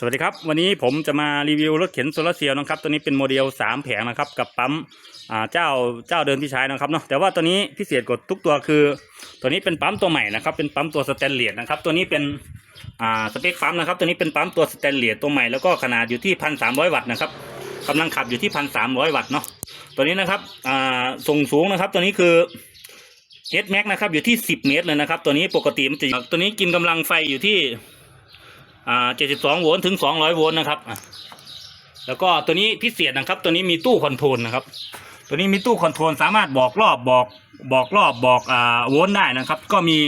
สวัสดีครับ วันนี้ผมจะมารีวิวรถเข็นโซลาเซลล์นะครับ ตัวนี้เป็นโมเดล 3 แผงนะครับ กับปั๊มเจ้าเจ้าเดิมที่ใช้นะครับเนาะแต่ว่าตัวนี้พิเศษกว่าทุกตัวคือ ตัวนี้เป็นปั๊มตัวใหม่นะครับ เป็นปั๊มตัวสแตนเลสนะครับตัวนี้เป็นสเปคปั๊มนะครับ ตัวนี้เป็นปั๊มตัวสแตนเลสตัวใหม่แล้วก็ขนาดอยู่ที่พันสามร้อยวัตต์นะครับกำลังขับอยู่ที่พันสามร้อยวัตต์เนาะตัวนี้นะครับส่งสูงนะครับ ตัวนี้คือเอสแม็กนะครับอยู่ที่10เมตรเลยนะครับ ตัวนี้ปกติมันจะตัวนี้กินกำลังไฟอยู่ที่ อ่า72โวลต์ถึง200โวลต์นะครับแล้วก็ตัวนี้พิเศษนะครับ ตัวนี้มีตู้คอนโทรลนะครับ ตัวนี้มีตู้คอนโทรลสามารถบอกรอบบอกบอกรอบบอกอ่าโวลต์ได้นะครับ ก็มี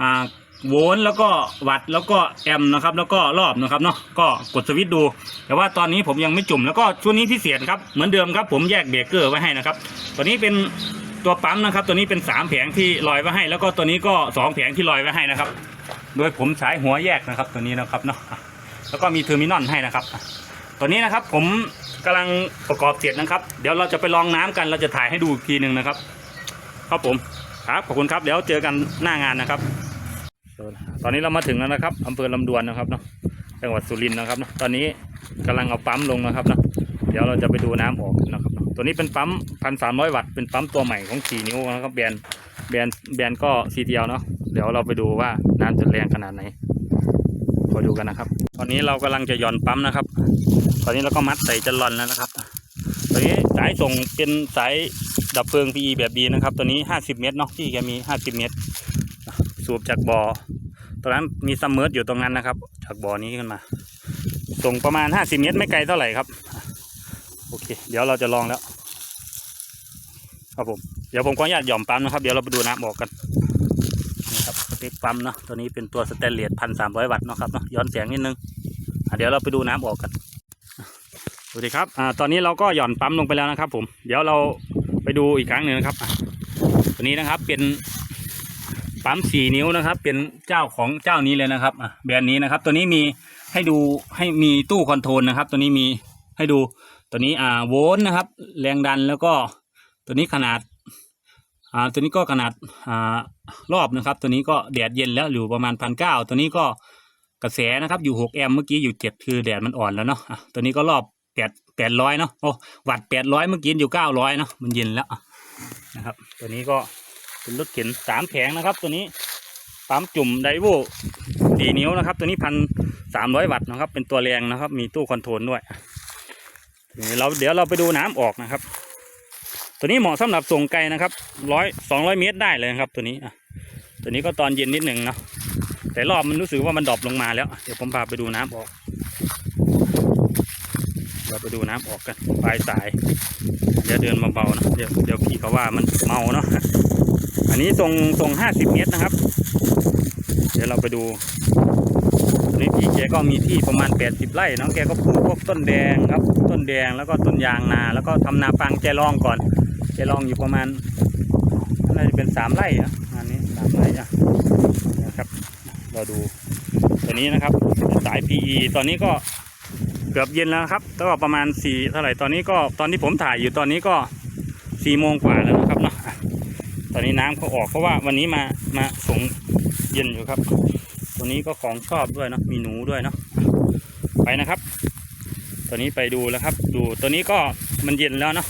อ่าโวลต์แล้วก็วัตต์แล้วก็แอมป์นะครับ แล้วก็รอบนะครับเนาะก็กดสวิตช์ดู แต่ว่าตอนนี้ผมยังไม่จุ่มแล้วก็ชุดนี้พิเศษครับเหมือนเดิมครับ ผมแยกเบรกเกอร์ไว้ให้นะครับ ตัวนี้เป็นตัวปั๊มนะครับ ตัวนี้เป็นสามแผงที่ลอยไว้ให้ แล้วก็ตัวนี้ก็สองแผงที่ลอยไว้ให้นะครับ โดยผมใช้หัวแยกนะครับ ตัวนี้นะครับเนาะแล้วก็มีเทอร์มินอลให้นะครับ ตัวนี้นะครับผมกำลังประกอบเสร็จนะครับ เดี๋ยวเราจะไปลองน้ำกันเราจะถ่ายให้ดูอีกทีหนึ่งนะครับครับผมครับขอบคุณครับเดี๋ยวเจอกันหน้างานนะครับ ตอนนี้เรามาถึงแล้วนะครับอำเภอลำดวนนะครับเนาะจังหวัดสุรินทร์นะครับเนาะตอนนี้กำลังเอาปั๊มลงนะครับเนาะเดี๋ยวเราจะไปดูน้ำออกนะครับตัวนี้เป็นปั๊มพันสามร้อยวัตต์เป็นปั๊มตัวใหม่ของสี่นิ้วนะครับแบรนด์แบรนด์แบรนด์ก็ซีเทียวเนาะ เดี๋ยวเราไปดูว่าน้ำจะแรงขนาดไหนคอยดูกันนะครับ ตอนนี้เรากำลังจะหย่อนปั๊มนะครับ ตอนนี้เราก็มัดใส่จันลอนแล้วนะครับ ตอนนี้สายส่งเป็นสายดับเพลิง PE แบบดีนะครับ ตัวนี้ 50 เมตรเนาะที่แกมี 50 เมตร สูบจากบ่อ ตอนนั้นมีซัมเมอร์อยู่ตรงนั้นนะครับ จากบ่อนี้ขึ้นมา ส่งประมาณ 50 เมตรไม่ไกลเท่าไหร่ครับ โอเค เดี๋ยวเราจะลองแล้ว ครับผม เดี๋ยวผมขออนุญาตหย่อมปั๊มนะครับ เดี๋ยวเราไปดูน้ำออกกัน เปคปั๊มเนาะตัวนี้เป็นตัวสแตนเลสพันสามร้อยวัตต์เนาะครับเนาะย้อนแสงนิดนึงอะเดี๋ยวเราไปดูน้ำออกกันสวัสดีครับอ่าตอนนี้เราก็หย่อนปั๊มลงไปแล้วนะครับ ผม เดี๋ยวเราไปดูอีกครั้งหนึ่งนะครับตัวนี้นะครับเป็นปั๊มสี่นิ้วนะครับ เป็นเจ้าของเจ้านี้เลยนะครับอแบรนด์นี้นะครับ ตัวนี้มีให้ดูให้มีตู้คอนโทรลนะครับ ตัวนี้มีให้ดูตัวนี้อ่าโวลต์นะครับ แรงดันแล้วก็ตัวนี้ขนาด อ่าตัวนี้ก็ขนาดอ่ารอบนะครับ ตัวนี้ก็แดดเย็นแล้วอยู่ประมาณพันเก้าตัวนี้ก็กระแสนะครับอยู่หกแอมเมื่อกี้อยู่เจ็ดคือแดดมันอ่อนแล้วเนาะะตัวนี้ก็รอบแปดแปดร้อยเนาะโอ้วัตต์แปดร้อยเมื่อกี้อยู่เก้าร้อยเนาะมันเย็นแล้วนะครับ ตัวนี้ก็เป็นรถเข็นสามแผงนะครับ ตัวนี้ปั๊มจุ่มไดโวสี่นิ้วนะครับ ตัวนี้พันสามร้อยวัตต์นะครับ เป็นตัวแรงนะครับ มีตู้คอนโทรลด้วยนี้เราเดี๋ยวเราไปดูน้ำออกนะครับ ตัวนี้เหมาะสำหรับส่งไกลนะครับร้อยสองร้อยเมตรได้เลยนะครับ ตัวนี้อะตัวนี้ก็ตอนเย็นนิดหนึ่งเนาะแต่รอบมันรู้สึกว่ามันดรอปลงมาแล้ว เดี๋ยวผมพาไปดูน้ำออกเราไปดูน้ำออกกันปลายสายเดี๋ยวเดินเบานะเดี๋ยวเดี๋ยวพี่เขาว่ามันเมาเนาะอันนี้ตรงตรงห้าสิบเมตรนะครับ เดี๋ยวเราไปดูนนี้พี่แกก็มีที่ประมาณแปดสิบไร่เนาะแกก็ปลูกพวกต้นแดงครับ ต้นแดงแล้วก็ต้นยางนา แล้วก็ทำนาปังแกลองก่อน แกลองอยู่ประมาณน่าจะเป็นสามไร่นะอันนี้สามไร่อะนะครับ เราดูตัวนี้นะครับสาย PE ตอนนี้ก็เกือบเย็นแล้วครับก็ประมาณสี่เท่าไหร่ตอนนี้ก็ตอนที่ผมถ่ายอยู่ตอนนี้ก็สี่โมงกว่าแล้วนะครับเนาะตอนนี้น้ำเขาออกเพราะว่าวันนี้มามาส่งเย็นอยู่ครับ ตัวนี้ก็ของชอบด้วยเนาะมีหนูด้วยเนาะไปนะครับ ตัวนี้ไปดูแล้วครับ ดูตัวนี้ก็มันเย็นแล้วเนาะ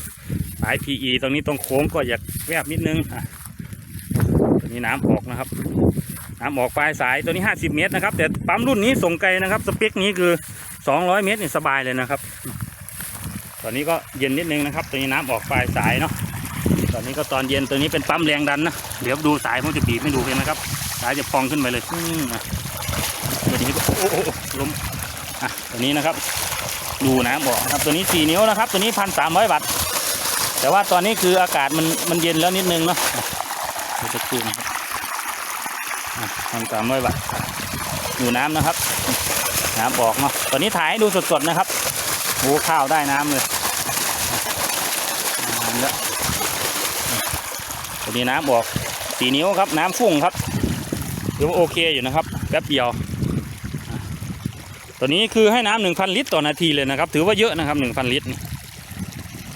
สาย PE ตรงนี้ตรงโค้งก็อยากแวบนิดนึงนี้น้ำออกนะครับ น้ำออกปลายสายตัวนี้ 50 เมตรนะครับ แต่ปั๊มรุ่นนี้ส่งไกลนะครับสเปคนี้คือ 200 เมตรนี่สบายเลยนะครับ ตอนนี้ก็เย็นนิดนึงนะครับ ตัวนี้น้ำออกปลายสายเนาะตอนนี้ก็ตอนเย็นตัวนี้เป็นปั๊มแรงดันนะเดี๋ยวดูสายผมจะบีบให้ดูเลยนะครับ สายจะพองขึ้นไปเลยอืมตัวนี้ก็โอ้โหลมอะตัวนี้นะครับ ดูนะบอกครับตัวนี้สี่นิ้วนะครับ ตัวนี้พันสามร้อยวัตต์ แต่ว่าตอนนี้คืออากาศมันมันเย็นแล้วนิดนึงเนาะเดี๋ยวจะคูนครับพันสามร้อยวัตต์ดูน้ำนะครับน้ำบอกเนาะตอนนี้ถ่ายให้ดูสดๆนะครับโอ้ข้าวได้น้ำเลยน้ำเยอะตัวนี้น้ำออกสีนิ้วครับน้ำฟุ้งครับถือว่าโอเคอยู่นะครับแป๊บเดียวอะตัวนี้คือให้น้ำหนึ่งพันลิตรต่อนาทีเลยนะครับ ถือว่าเยอะนะครับหนึ่งพันลิตร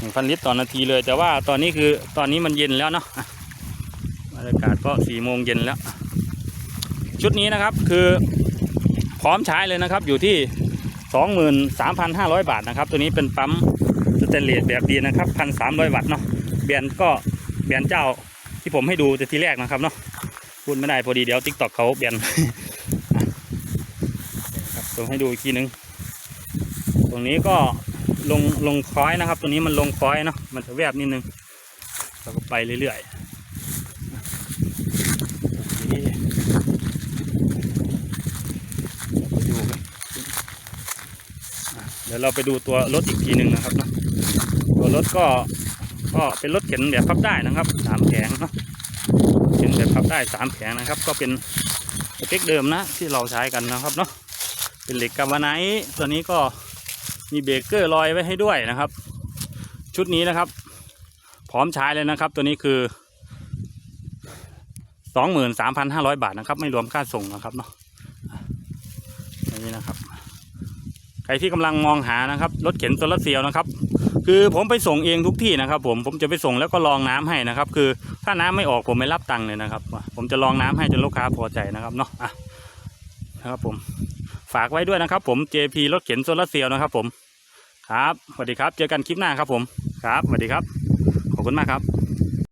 นึ่งพันลิตรต่อนาทีเลย แต่ว่าตอนนี้คือตอนนี้มันเย็นแล้วเนาะอะบรรยากาศก็สี่โมงเย็นแล้ว ชุดนี้นะครับคือพร้อมใช้เลยนะครับอยู่ที่สองหมื่นสามพันห้าร้อยบาทนะครับ ตัวนี้เป็นปั๊มสเตนเลสแบบดีนะครับพันสามวัตต์เนาะแบรนก็แบรนเจ้าที่ผมให้ดูแต่ทีแรกนะครับเนาะพูดไม่ได้พอดีเดี๋ยวทิกตอกเขาแบนครับผมให้ดูอีกทีนึง ตรงนี้ก็ ลงลงคอยนะครับ ตัวนี้มันลงคอยเนาะมันจะแวบนิดนึงเราก็ไปเรื่อยๆเคดูกันอะเดี๋ยวเราไปดูตัวรถอีกทีหนึ่งนะครับเนาะตัวรถก็ก็เป็นรถเข็นแบบพับได้นะครับสามแผงเนาะเข็นแบบพับได้สามแผงนะครับ ก็เป็นสเปคเดิมนะที่เราใช้กันนะครับเนาะเป็นเหล็กกาบาไนท์ตัวนี้ก็ มีเบรกเกอร์ลอยไว้ให้ด้วยนะครับ ชุดนี้นะครับ พร้อมใช้เลยนะครับ ตัวนี้คือสองหมื่นสามพันห้าร้อยบาทนะครับ ไม่รวมค่าส่งนะครับเนาะอันนี้นะครับ ใครที่กำลังมองหานะครับรถเข็นโซลาร์เซลล์นะครับ คือผมไปส่งเองทุกที่นะครับ ผมผมจะไปส่งแล้วก็ลองน้ำให้นะครับ คือถ้าน้ำไม่ออกผมไม่รับตังค์เลยนะครับ ผมจะลองน้ำให้จนลูกค้าพอใจนะครับเนาะอะนะครับผมฝากไว้ด้วยนะครับผม JP รถเข็นโซลาร์เซลล์นะครับผม ครับสวัสดีครับ เจอกันคลิปหน้าครับผม ครับสวัสดีครับ ขอบคุณมากครับ